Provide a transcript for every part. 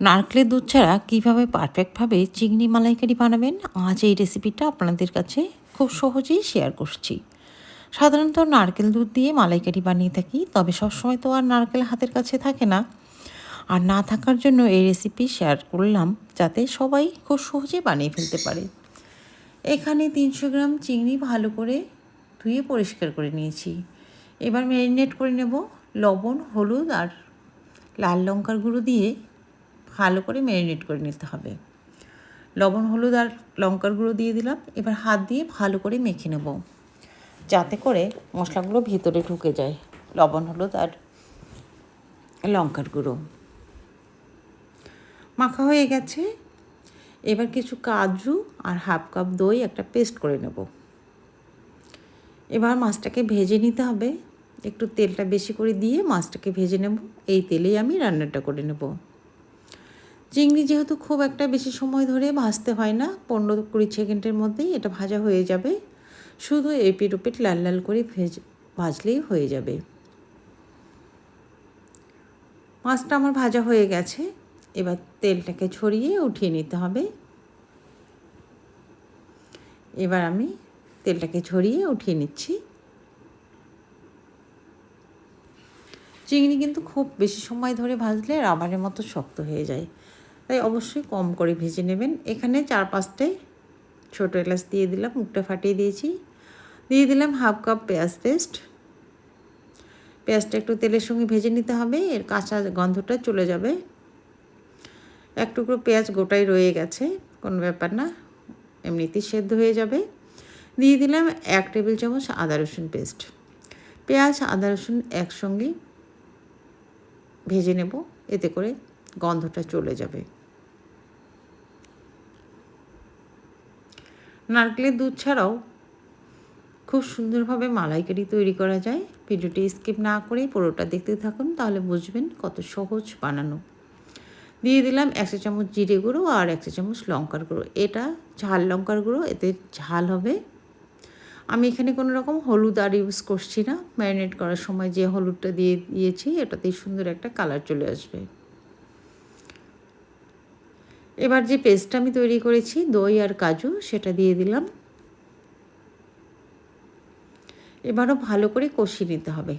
নারকেলের দুধ ছাড়া কীভাবে পারফেক্টভাবে চিংড়ি মালাইকারি বানাবেন, আজ এই রেসিপিটা আপনাদের কাছে খুব সহজেই শেয়ার করছি। সাধারণত নারকেল দুধ দিয়ে মালাইকারি বানিয়ে থাকি, তবে সবসময় তো আর নারকেল হাতের কাছে থাকে না। আর না থাকার জন্য এই রেসিপি শেয়ার করলাম যাতে সবাই খুব সহজে বানিয়ে ফেলতে পারে। এখানে তিনশো গ্রাম চিংড়ি ভালো করে ধুয়ে পরিষ্কার করে নিয়েছি। এবার ম্যারিনেট করে নেব। লবণ, হলুদ আর লাল লঙ্কার গুঁড়ো দিয়ে ভালো করে ম্যারিনেট করে নিতে হবে। লবণ, হলুদ আর লঙ্কার গুঁড়ো দিয়ে দিলাম। এবার হাত দিয়ে ভালো করে মেখে নেব যাতে করে মশলাগুলো ভিতরে ঢুকে যায়, লবণ, হলুদ আর লঙ্কার গুঁড়ো। মাখা হয়ে গেছে। এবার কিছু কাজু আর হাফ কাপ দই একটা পেস্ট করে নেব। এবার মাছটাকে ভেজে নিতে হবে। একটু তেলটা বেশি করে দিয়ে মাছটাকে ভেজে নেব। এই তেলেই আমি রান্নাটা করে নেব। চিংড়ি যেহেতু খুব একটা বেশি সময় ধরে ভাজতে হয় না, পনেরো কুড়ি সেকেন্ডের মধ্যেই এটা ভাজা হয়ে যাবে। শুধু এপিট ওপিট লাল লাল করে ভেজ, ভাজলেই হয়ে যাবে। মাছটা আমার ভাজা হয়ে গেছে, এবার তেলটাকে ছড়িয়ে উঠিয়ে নিতে হবে। এবার আমি তেলটাকে ছড়িয়ে উঠিয়ে নিচ্ছি। চিংড়ি কিন্তু খুব বেশি সময় ধরে ভাজলে রাবারের মতো শক্ত হয়ে যায়। তাই অবশ্যই কম করে ভেজে নেবেন। এখানে চার পাঁচটায় ছোটো এলাচ দিয়ে দিলাম, মুখটা ফাটিয়ে দিয়েছি। দিয়ে দিলাম হাফ কাপ পেঁয়াজ পেস্ট। পেঁয়াজটা একটু তেলের সঙ্গে ভেজে নিতে হবে, এর কাঁচা গন্ধটা চলে যাবে। এক টুকরো পেঁয়াজ গোটাই রয়ে গেছে, কোনো ব্যাপার না, এমনিতেই সেদ্ধ হয়ে যাবে। দিয়ে দিলাম এক টেবিল চামচ আদা রসুন পেস্ট। পেঁয়াজ, আদা রসুন একসঙ্গে ভেজে নেব, এতে করে গন্ধটা চলে যাবে। নারকেলের দুধ ছাড়াও খুব সুন্দরভাবে মালাইকারি তৈরি করা যায়। ভিডিওটি স্কিপ না করেই পুরোটা দেখতে থাকুন, তাহলে বুঝবেন কত সহজ বানানো। দিয়ে দিলাম একশো চামচ জিরে গুঁড়ো আর একশো চামচ লঙ্কার গুঁড়ো। এটা ঝাল লঙ্কার গুঁড়ো, এতে ঝাল হবে। আমি এখানে কোনো রকম হলুদ আর ইউজ করছি না। ম্যারিনেট করার সময় যে হলুদটা দিয়ে দিয়েছি, এটাতেই সুন্দর একটা কালার চলে আসবে। এবার যে পেস্টটা আমি তৈরি করেছি, দই আর কাজু, সেটা দিয়ে দিলাম। এবারও ভালো করে কষিয়ে নিতে হবে।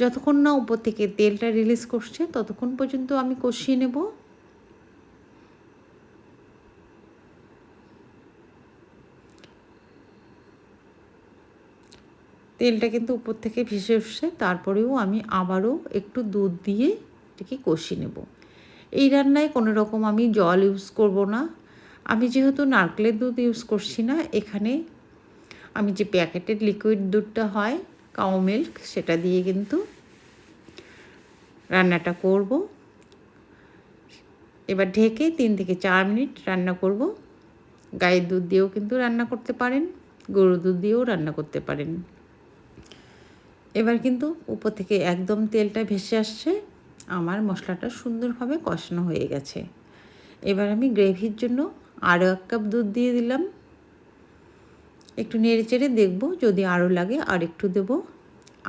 যতক্ষণ না উপর থেকে তেলটা রিলিজ করছে, ততক্ষণ পর্যন্ত আমি কষিয়ে নেব। তেলটা কিন্তু উপর থেকে ভেসে উঠছে তারপরেও আমি আবারও একটু দুধ দিয়ে এটাকে কষিয়ে নেব। এই রান্নায় কোনো রকম আমি জল ইউজ করব না। আমি যেহেতু নারকেলের দুধ ইউজ করছি না, এখানে আমি যে প্যাকেটের লিকুইড দুধটা হয় কাউ মিল্ক সেটা দিয়ে কিন্তু রান্নাটা করব। এবার ঢেকে তিন থেকে চার মিনিট রান্না করব। গায়ের দুধ দিয়েও কিন্তু রান্না করতে পারেন, গরুর দুধ দিয়েও রান্না করতে পারেন। এবার কিন্তু উপর থেকে একদম তেলটা ভেসে আসছে। আমার মশলাটা সুন্দরভাবে কষানো হয়ে গেছে। এবার আমি গ্রেভির জন্য আরও এক কাপ দুধ দিয়ে দিলাম। একটু নেড়ে চেড়ে দেখব, যদি আরও লাগে আর একটু দেবো।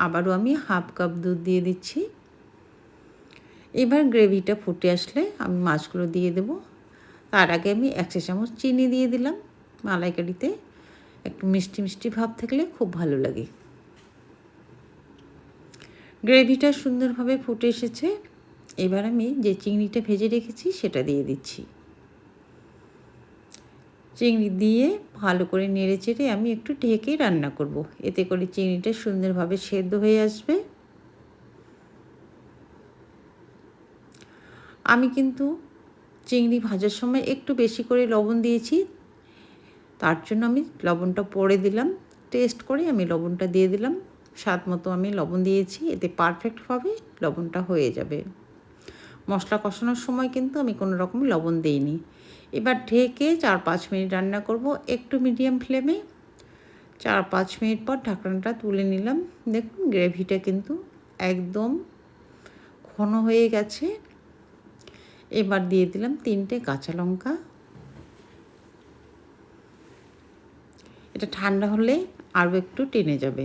আবারও আমি হাফ কাপ দুধ দিয়ে দিচ্ছি। এবার গ্রেভিটা ফুটে আসলে আমি মাছগুলো দিয়ে দেব। তার আগে আমি এক চা চামচ চিনি দিয়ে দিলাম মালাইকারিতে। একটু মিষ্টি মিষ্টি ভাব থাকলে খুব ভালো লাগে। গ্রেভিটা সুন্দরভাবে ফুটে এসেছে। এবার আমি যে চিংড়িটা ভেজে রেখেছি সেটা দিয়ে দিচ্ছি। চিংড়ি দিয়ে ভালো করে নেড়ে চেড়ে আমি একটু ঢেকে রান্না করব। এতে করে চিংড়িটা সুন্দরভাবে সেদ্ধ হয়ে আসবে। আমি কিন্তু চিংড়ি ভাজার সময় একটু বেশি করে লবণ দিয়েছি। তার জন্য আমি লবণটা পরে দিলাম। টেস্ট করে আমি লবণটা দিয়ে দিলাম। স্বাদ মতো আমি লবণ দিয়েছি। এতে পারফেক্টভাবে লবণটা হয়ে যাবে। মশলা কষানোর সময় কিন্তু আমি কোনো রকম লবণ দিইনি। এবার ঢেকে চার পাঁচ মিনিট রান্না করব একটু মিডিয়াম ফ্লেমে। চার পাঁচ মিনিট পর ঢাকনাটা তুলে নিলাম। দেখুন গ্রেভিটা কিন্তু একদম ঘন হয়ে গেছে। এবার দিয়ে দিলাম তিনটে কাঁচা লঙ্কা। এটা ঠান্ডা হলে আরও একটু টেনে যাবে।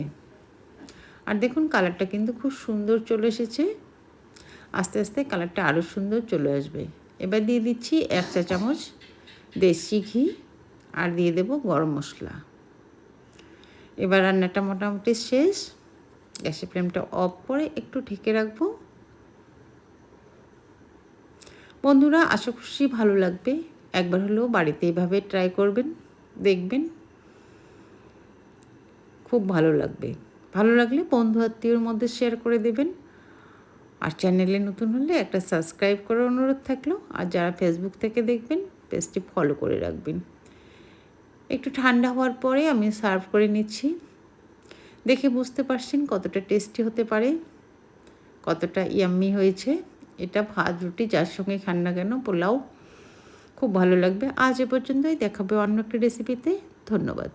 আর দেখুন কালারটা কিন্তু খুব সুন্দর চলে এসেছে। আস্তে আস্তে কালারটা আরও সুন্দর চলে আসবে। এবার দিয়ে দিচ্ছি এক চা চামচ দেশি ঘি আর দিয়ে দেব গরম মশলা। এবার রান্নাটা মোটামুটি শেষ। গ্যাসের ফ্লেমটা অফ করে একটু ঢেকে রাখব। বন্ধুরা, আশা খুশি ভালো লাগবে। একবার হলেও বাড়িতে এভাবে ট্রাই করবেন, দেখবেন। খুব ভালো লাগবে। ভালো লাগলে বন্ধু আত্মীয়র মধ্যে শেয়ার করে দেবেন। আর চ্যানেলে নতুন হলে একটা সাবস্ক্রাইব করার অনুরোধ থাকল, আর যারা ফেসবুক থেকে দেখবেন, পেজটি ফলো করে রাখবেন। একটু ঠান্ডা হওয়ার পরে আমি সার্ভ করে নিচ্ছি। দেখে বুঝতে পারছেন কতটা টেস্টি হতে পারে, কতটা ইয়াম্মি হয়েছে। এটা ভাত, রুটি, যার সঙ্গে খান না কেন পোলাও। খুব ভালো লাগবে। আজ এ পর্যন্তই। দেখাবে অন্য একটা রেসিপিতে ধন্যবাদ।